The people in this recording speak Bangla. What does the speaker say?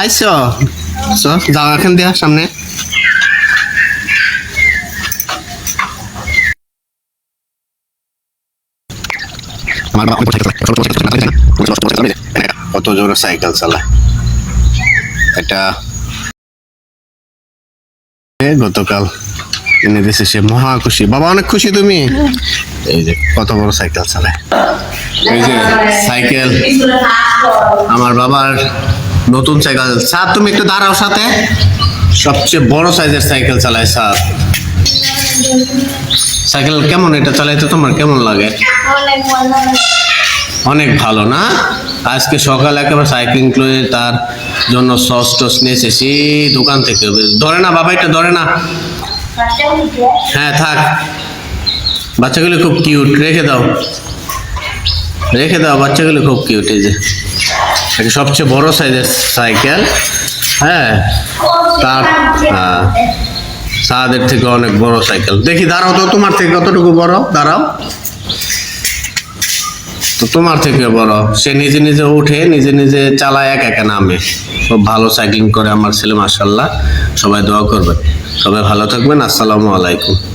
আইসো যাও এখান দিয়া সামনে। কত জোরে সাইকেল চালায়। এটা গতকাল এনে দিয়েছে সে মহা খুশি। বাবা অনেক খুশি তুমি। এই যে কত বড় সাইকেল চালায়। এই যে সাইকেল। আমার বাবার নতুন সাইকেল। স্যার, তুমি একটু দাঁড়াও সাথে। সবচেয়ে বড় সাইজের সাইকেল চালায় স্যার। সাইকেল কেমন এটা চালাইতে তোমার কেমন লাগে? অনেক ভালো না? আজকে সকালে একেবারে সাইক্লিং করে তার জন্য সস টস নিয়ে এসেছি দোকান থেকে। ধরে না, বাবা, এটা ধরে না। হ্যাঁ থাক। বাচ্চাগুলো খুব কিউট রেখে দাও। রেখে দাও, বাচ্চাগুলো খুব কিউট এই যে। এটা সবচেয়ে বড় সাইজের সাইকেল হ্যাঁ? তার সাদের থেকে অনেক বড় সাইকেল। দেখি, দাঁড়াও তো, তোমার থেকে কতটুকু বড়? দাঁড়াও। তো তোমার থেকে বড়। সে নিজে নিজে উঠে, নিজে নিজে চালায়, এক একা নামে। খুব ভালো সাইক্লিং করে আমার ছেলে মার্শাল্লাহ সবাই দোয়া করবেন। সবাই ভালো থাকবেন। আসসালামু আলাইকুম।